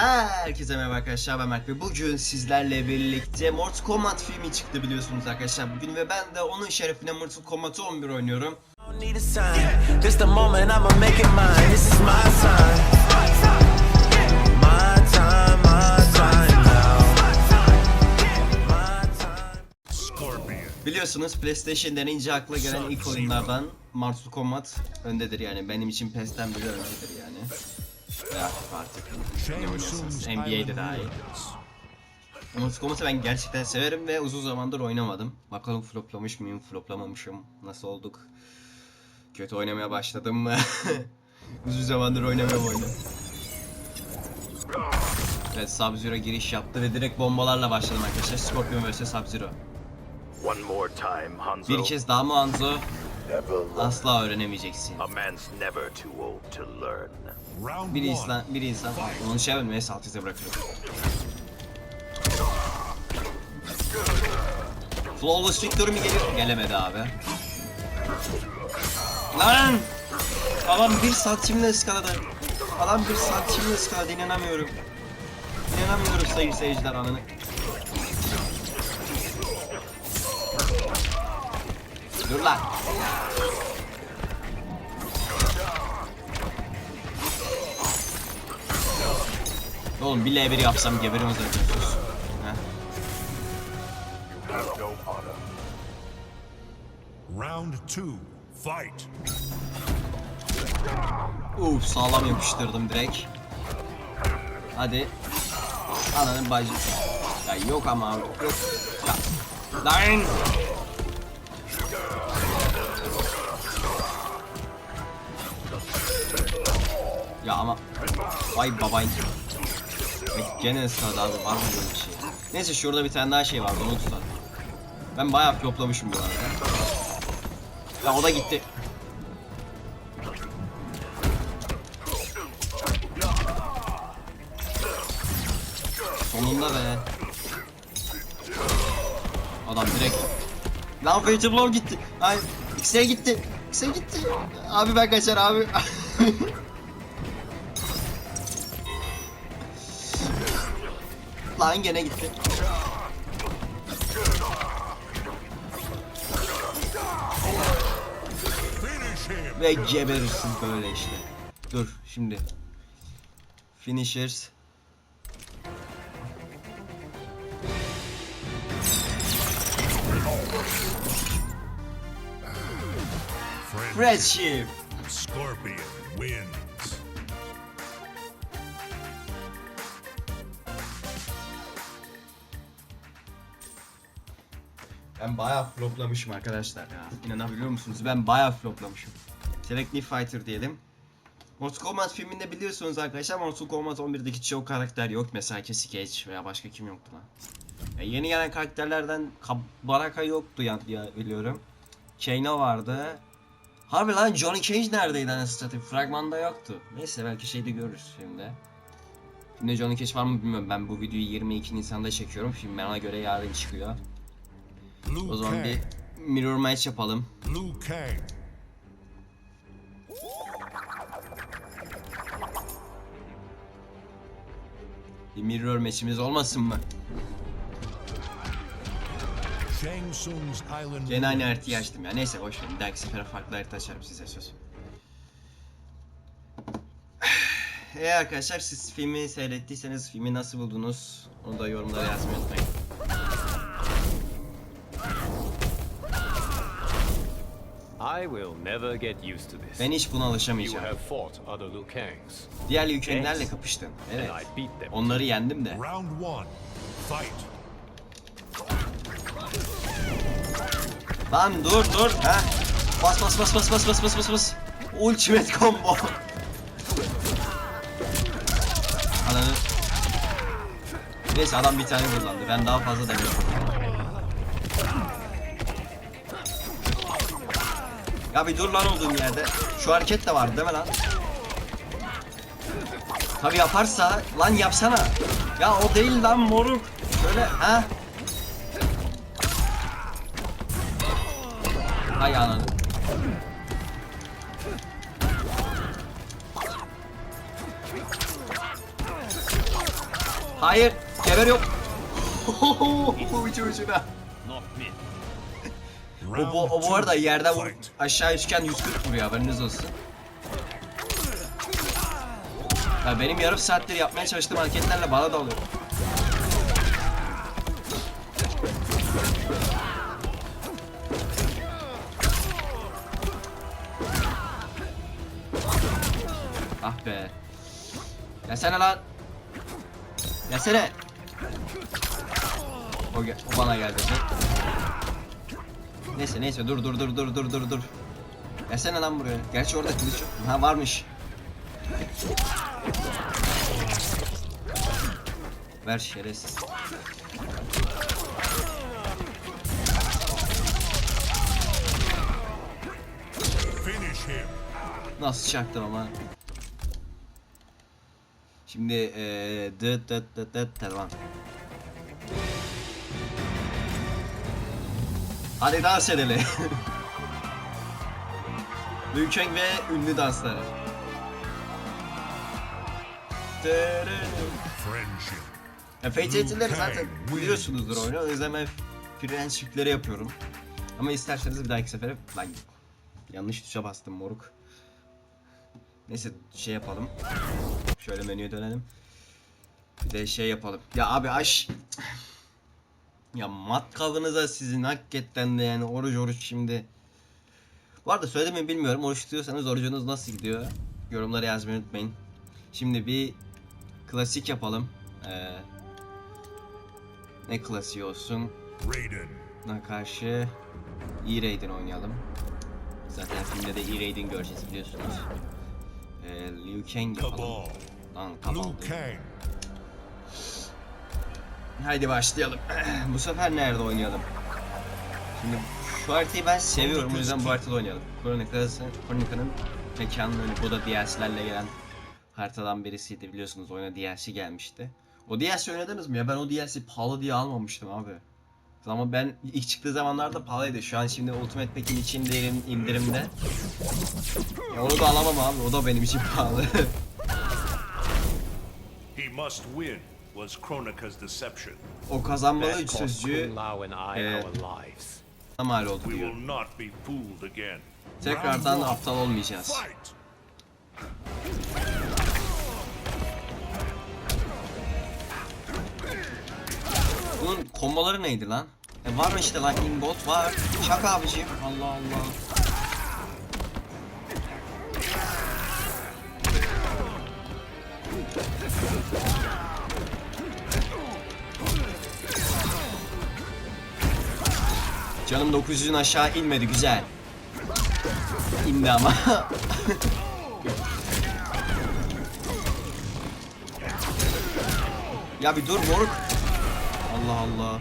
Herkese merhaba arkadaşlar ben Mert ve bugün sizlerle birlikte Mortal Kombat filmi çıktı biliyorsunuz arkadaşlar bugün ve ben de onun şerefine Mortal Kombat 11 oynuyorum. Biliyorsunuz PlayStation denince akla gelen ilk oyunlardan Mortal Kombat öndedir yani benim için PES'ten bile öncedir yani. Artık ne oynuyorsanız NBA'de dahil. Mortal Kombat'ı ben gerçekten severim ve uzun zamandır oynamadım. Bakalım floplamış mıyım, floplamamışım, nasıl olduk? Kötü oynamaya başladım mı? uzun zamandır oynamıyorum oyunu. Evet Sub-Zero giriş yaptı ve direkt bombalarla başladım arkadaşlar. Scorpion vs Sub-Zero. One more time, Hanzo. Bir kez daha mı Hanzo? Asla öğrenemeyeceksin. A man's never too old to learn. Bir insan, bir insan onu şey yapmıyor, salt ize bırakıyor. Flawless victory mi geliyor? Gelemedi abi. Lan! Adam bir santimle ıskaladı. Adam bir santimle ıskaladı inanamıyorum. İnanamıyorum sayın seyirciler anını. Dur lan. Oğlum bir L1 yapsam geberiyoruz zaten sus. Round two. Fight. Uf sağlam yapıştırdım direkt. Hadi. Ananın bacı. Ya yok ama yok. Ya. Lan! Ya ama Vay babay Ay, Gene ısladı abi var mı böyle bir şey Neyse şurada bir tane daha şey vardı onu tutalım Ben bayağı floplamışım bu arada Ya o da gitti Sonunda be. Adam direkt. Lan Fatal Blow gitti. Ay X'e gitti. X'e gitti. Abi ben kaçar abi. Lan gene gitti. Ve geberirsin böyle işte. Dur şimdi. Finishers. Friendship. Scorpion wins. Ben bayağı floplamışım arkadaşlar ya. İnanabiliyor musunuz? Ben bayağı floplamışım. Selective Fighter diyelim. Mortal Kombat filminde biliyorsunuz arkadaşlar Mortal Kombat 11'deki çoğu karakter yok. Mesela ki Cage veya başka kim yoktu lan. Ya yeni gelen karakterlerden Baraka yoktu ya diye biliyorum. Kano vardı. Harbi lan Johnny Cage neredeydi anasını satayım? Fragmanda yoktu. Neyse belki şeyde görürüz filmde. Filmde Johnny Cage var mı bilmiyorum. Ben bu videoyu 22 Nisan'da çekiyorum. Film bana göre yarın çıkıyor. O zaman bir mirror match yapalım. Bir mirror match'imiz olmasın mı? Gene aynı haritayı açtım ya. Neyse boş verin. Bir dahaki sefere farklı harita açarım size söz. Eğer arkadaşlar siz filmi seyrettiyseniz filmi nasıl buldunuz? Onu da yorumlara yazmayı unutmayın. I will never get used to this. Ben hiç buna You alışamayacağım. have fought other Liu Kangs, Diğer Liu Kang'lerle kapıştım. Evet. and I beat them. Onları yendim de. Round one. Fight. Lan dur dur. Ha. Bas bas bas bas bas bas bas bas bas. Ultimate combo. Ananı. Neyse adam bir tane kullandı. Ben daha fazla demiyorum. Ya bir dur lan olduğum yerde. Şu hareket de vardı değil mi lan? Tabi yaparsa lan yapsana. Ya o değil lan moruk. Şöyle ha. Hay ananı. Hayır. Geber yok. Ucu ucuna. O bu, o bu arada yerden vur, fight. aşağı üçgen 140 vuruyor haberiniz olsun. Ya benim yarım saattir yapmaya çalıştığım hareketlerle bana da oluyor. Ah be. Gelsene lan. Gelsene. O, o bana geldi. Neyse neyse dur dur dur dur dur dur dur. Gelsene lan buraya. Gerçi orada kılıç yok. Ha varmış. Ver şerefsiz. Nasıl çaktım ama. Şimdi eee dıt dıt dıt dıt tamam. Hadi dans edelim. Kang ve ünlü dansları. Ya Liu zaten biliyorsunuzdur oyunu. O yüzden ben prensipleri yapıyorum. Ama isterseniz bir dahaki sefere lan yanlış tuşa bastım moruk. Neyse şey yapalım. Şöyle menüye dönelim. Bir de şey yapalım. Ya abi aş ya matkabınıza sizin hakikaten de yani oruç oruç şimdi. Bu arada söyledim mi bilmiyorum. Oruç tutuyorsanız orucunuz nasıl gidiyor? Yorumlara yazmayı unutmayın. Şimdi bir klasik yapalım. Ee, ne klasiği olsun? Raiden. Buna karşı E-Raid'in oynayalım. Zaten filmde de E-Raid'in göreceğiz biliyorsunuz. Ee, Liu Kang yapalım. Lan Kabal. Liu. Kang. Haydi başlayalım. bu sefer nerede oynayalım? Şimdi şu haritayı ben seviyorum o yüzden bu haritada oynayalım. Chronicles'ın Chronicle'ın mekanı hani bu da DLC'lerle gelen haritadan birisiydi biliyorsunuz oyuna DLC gelmişti. O DLC oynadınız mı ya? Ben o DLC pahalı diye almamıştım abi. Ama ben ilk çıktığı zamanlarda pahalıydı. Şu an şimdi Ultimate Pack'in içindeyim indirimde. Ya onu da alamam abi. O da benim için pahalı. He must win was Kronika's deception. o kazanmalı üç sözcüğü lives. mal oldu We diyor. will not be fooled again. Tekrardan aptal olmayacağız. Fight. Bunun komboları neydi lan? E var mı işte Lightning Bolt var. Şaka abiciğim. Allah Allah. Canım 900'ün aşağı inmedi güzel. İndi ama. ya bir dur moruk. Allah Allah.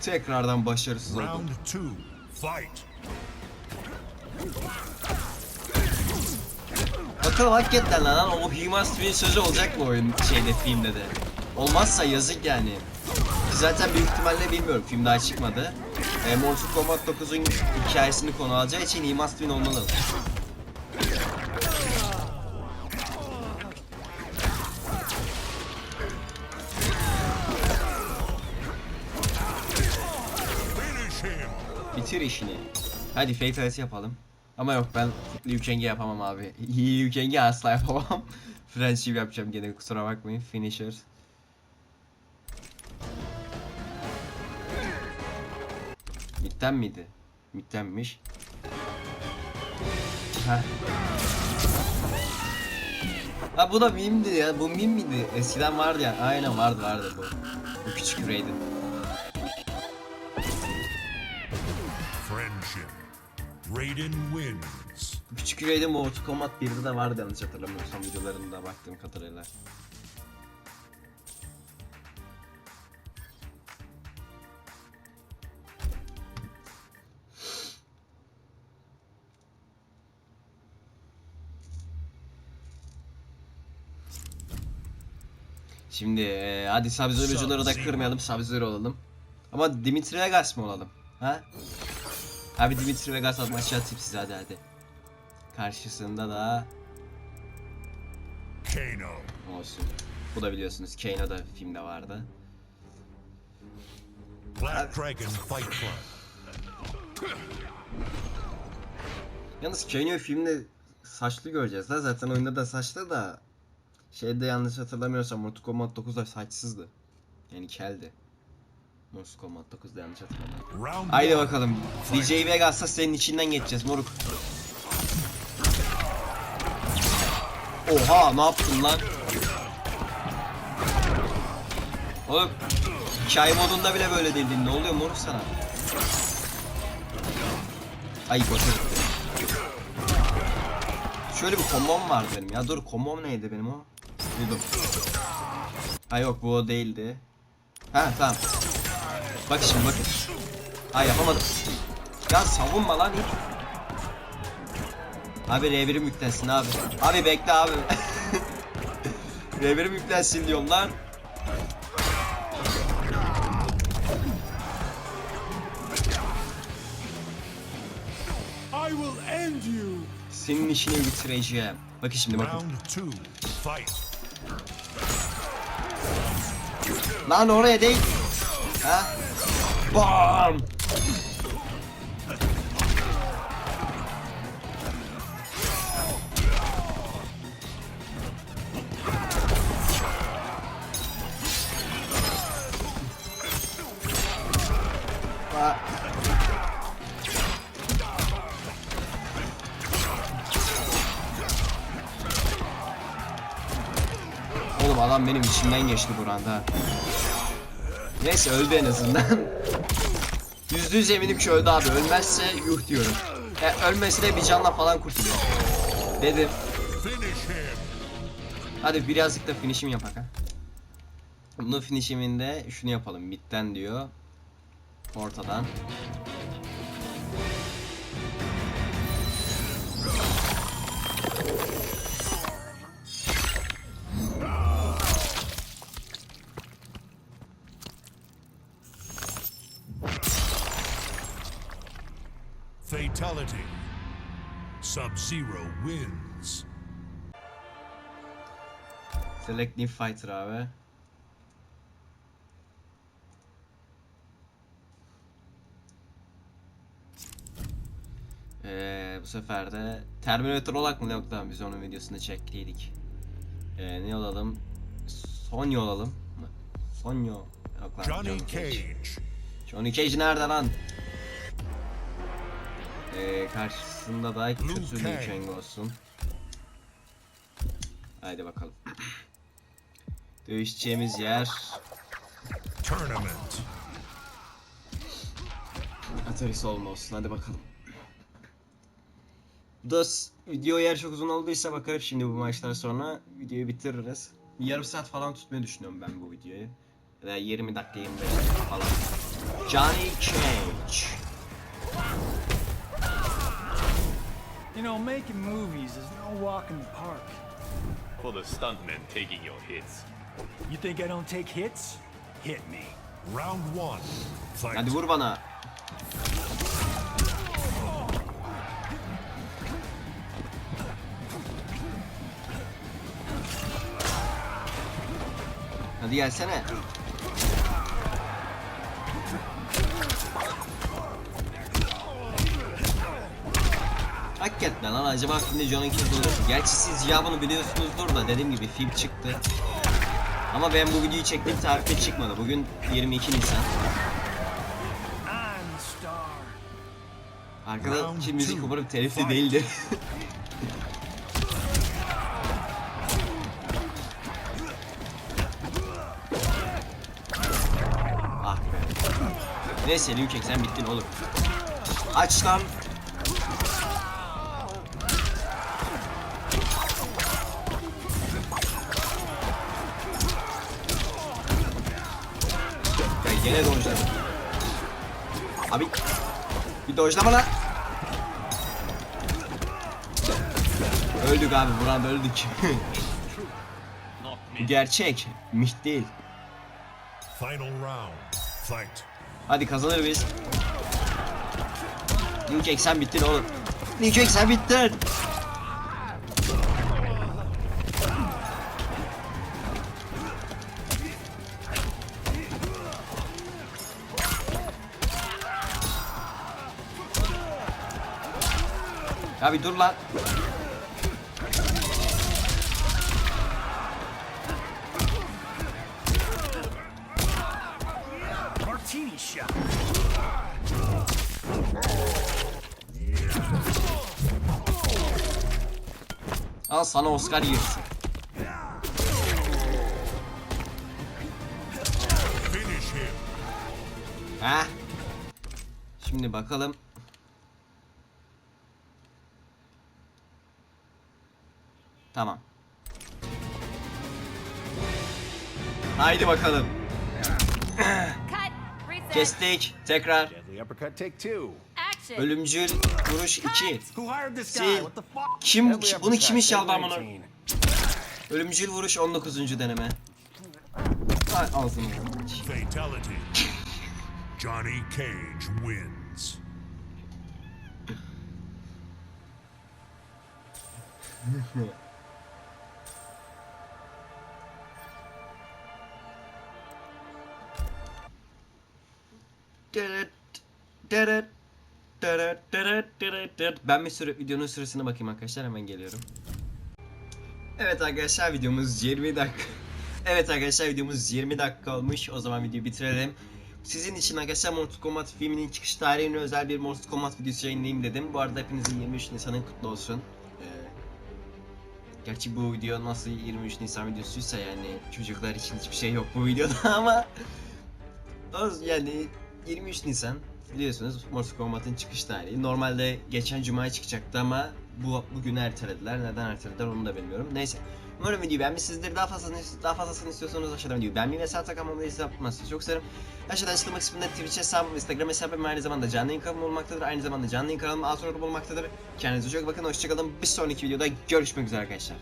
Tekrardan başarısız oldum. Bakalım hakikaten lan o He Must Win sözü olacak mı oyun şeyde filmde de? Olmazsa yazık yani. Zaten büyük ihtimalle bilmiyorum film daha çıkmadı. E, Mortal Kombat 9'un hikayesini konu alacağı için He Must Win olmalı. Bitir işini. Hadi Fatality yapalım. Ama yok ben Liu Kang'i yapamam abi. Liu Kang'i asla yapamam. Friendship yapacağım gene kusura bakmayın. Finisher. Midden miydi? Middenmiş. Heh. Ha bu da mimdi ya. Bu mim miydi? Eskiden vardı ya. Aynen vardı vardı bu. Bu küçük Raiden. Friendship. Raiden wins. Küçük Raiden Mortal Kombat 1'de de vardı yanlış hatırlamıyorsam videolarında baktığım kadarıyla. Şimdi eee, hadi Sub-Zero'cuları da kırmayalım, Sub-Zero olalım. Ama Dimitri Vegas mı olalım? Ha? Abi Dimitri Vegas maçı atayım size hadi hadi. Karşısında da Kano. olsun. Bu da biliyorsunuz Kano da filmde vardı. Black Dragon Fight Club. Yalnız Kano filmde saçlı göreceğiz da zaten oyunda da saçlı da şeyde yanlış hatırlamıyorsam Mortal Kombat 9'da saçsızdı. Yani keldi. Mortal Kombat 9'da yanlış hatırlamıyorum. Haydi bakalım. DJ Vegas'ta senin içinden geçeceğiz moruk. Oha ne yaptın lan? Oğlum hikaye modunda bile böyle değildin. Ne oluyor moruk sana? Ay boşa gitti. Şöyle bir kombom vardı benim ya. Dur kombom neydi benim o? Buldum. Ha yok bu o değildi. Ha tamam. Bak şimdi bakın. Ha yapamadım. Ya savunma lan hiç. Abi R1'im yüklensin abi. Abi bekle abi. R1'im yüklensin diyorum lan. Senin işini bitireceğim. Bakın şimdi bakın. Round two. Fight. Lan oraya değil. Ha? Bam! Ha. Adam benim içimden geçti buranda. Neyse öldü en azından. Yüzde yüz eminim ki öldü abi. Ölmezse yuh diyorum. E, ölmesi de bir canla falan kurtuluyor. Dedim. Hadi birazcık da finishim yapak ha. Bunun finishiminde şunu yapalım. Midden diyor. Ortadan. Sub-Zero wins. Select new fighter abi. Ee, bu sefer de Terminator olarak mı yok lan biz onun videosunu çektiydik. Ee, ne olalım? Sonya olalım mı? Sonya. Yok lan. Johnny Johnny Cage. Cage. Johnny Cage nerede lan? Ee, karşısında da kötü Liu Kang. Olsun. Haydi bakalım. Dövüşeceğimiz yer Tournament. Atari Solma olsun hadi bakalım. Bu da video eğer çok uzun olduysa bakarım şimdi bu maçtan sonra videoyu bitiririz. Bir yarım saat falan tutmayı düşünüyorum ben bu videoyu. Ya da 20 dakika 25 dakika falan. Johnny Cage. You know, making movies is no walk in the park. For the stuntmen taking your hits. You think I don't take hits? Hit me. Round one. Fight. Hadi vur bana. Hadi gelsene. Hakikaten lan acaba filmde Johnny Cage olur? Gerçi siz cevabını biliyorsunuzdur da dediğim gibi film çıktı. Ama ben bu videoyu çektiğim tarihte çıkmadı. Bugün 22 Nisan. I'm the star. Arkada Round ki müzik umarım telifli Fight. değildi. ah be. Neyse Liu Kang sen bittin oğlum. Aç lan. Ben gene dojladım. Abi bir dojlama lan. Öldük abi buran öldük. Bu gerçek. Mit değil. Final round. Fight. Hadi kazanır biz. Liu Kang sen bittin oğlum. Liu Kang sen Ya bir dur lan. Al sana Oscar him. Ha? Şimdi bakalım. Tamam. Haydi bakalım. Kestik. Tekrar. Ölümcül vuruş 2. Who hired this Sil. Kim bunu kim iş take aldı amına? 19. Ölümcül vuruş 19. deneme. Ay ağzını. Fatality. Johnny Cage wins. Ben bir süre videonun süresine bakayım arkadaşlar hemen geliyorum. Evet arkadaşlar videomuz 20 dakika. Evet arkadaşlar videomuz 20 dakika olmuş. O zaman videoyu bitirelim. Sizin için arkadaşlar Mortal Kombat filminin çıkış tarihine özel bir Mortal Kombat videosu yayınlayayım dedim. Bu arada hepinizin 23 Nisan'ın kutlu olsun. Ee, gerçi bu video nasıl 23 Nisan videosuysa yani çocuklar için hiçbir şey yok bu videoda ama yani 23 Nisan biliyorsunuz Mortal Kombat'ın çıkış tarihi. Normalde geçen cumaya çıkacaktı ama bu bugün ertelediler. Neden ertelediler onu da bilmiyorum. Neyse. Umarım videoyu beğenmişsinizdir. Daha fazlasını, daha fazlasını istiyorsanız aşağıdan videoyu beğenmeyi ve sağ takamamayı yapmanızı çok isterim. Aşağıdan açıklama kısmında Twitch hesabım, Instagram hesabım aynı zamanda canlı yayın kanalım olmaktadır. Aynı zamanda canlı yayın kanalım alt olmaktadır. Kendinize çok bakın. Hoşçakalın. Bir sonraki videoda görüşmek üzere arkadaşlar.